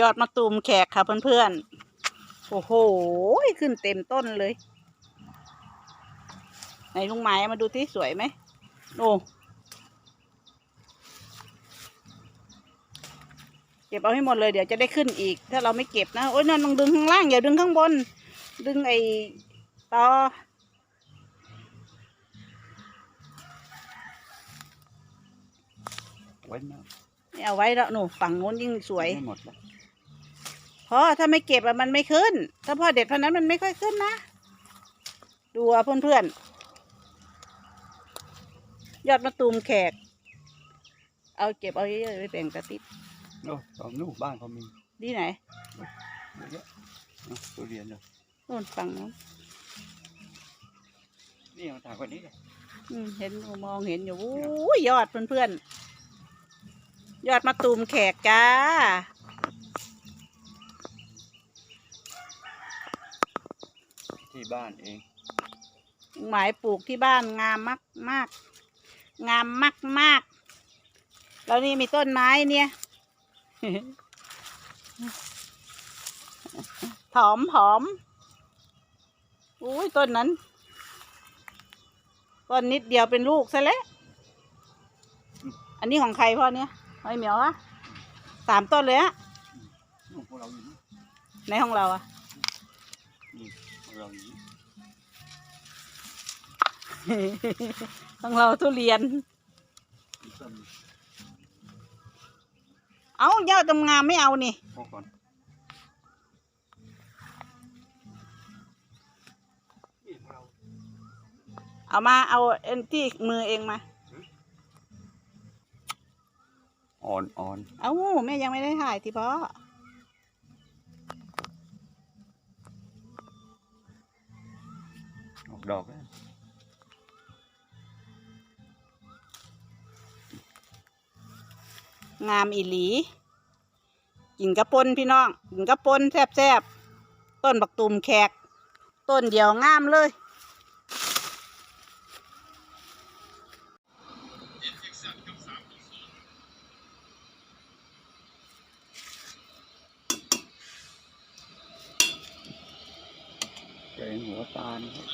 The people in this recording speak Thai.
ยอดมะตูมแขกค่ะเพื่อนๆ โอ้โห ขึ้นเต็มต้นเลย ไหนลุงหมายมาดูที่สวยไหม โอ้เก็บเอาให้หมดเลยเดี๋ยวจะได้ขึ้นอีก ถ้าเราไม่เก็บนะ โอ้ยนั่นต้องดึงข้างล่างอย่าดึงข้างบน ดึงไอ้ตอไว้นะไม่เอาไว้แล้วหนูฝั่งโน้นยิ่งสวยไม่หมดแล้วเพราะถ้าไม่เก็บอะมันไม่ขึ้น ถ้าพ่อเด็ดพันนั้นมันไม่ค่อยขึ้นนะ ดูอะเพื่อนๆยอดมะตูมแขก เอาเก็บเอาเยอะๆไปแบ่งกระติบโอ้ตอนนู้นบ้านเขามีที่ไหนเยอะแยะเอาทุเรียนเลยโน่นฝั่งโน้นนี่มาถ่ายคนนี้เลยอืมเห็นมองเห็นอยู่อู้ยยอดเพื่อนๆยอดมะตูมแขกจ้า ที่บ้านเอง หมายปลูกที่บ้านงามมากมากๆงามมากมากๆแล้วนี่มีต้นไม้เนี่ยผอมผอมอุ้ยต้นนั้นต้นนิดเดียวเป็นลูกซะแล้วอันนี้ของใครพ่อเนี่ยไอ้เหมียวอะสามต้นเลยอะนู่นพวกเราอยู่นี่ในของเราอะนี่พวก เราอยู่นี่ของเราทุเรียนมีต้นเอายอดงามๆไม่เอานี่พวกก่อนนี่พวกเราเอามาเอาเอ็นที่มือเองมา อ่อนอ่อน เอาแม่ยังไม่ได้ถ่ายที่พ่อ ออกดอกงามอีหลี กินกระปนพี่น้อง กินกระปนแซบๆ ต้นบักตุ่มแขก ต้นเดียวงามเลย แกงหัวตาลครับ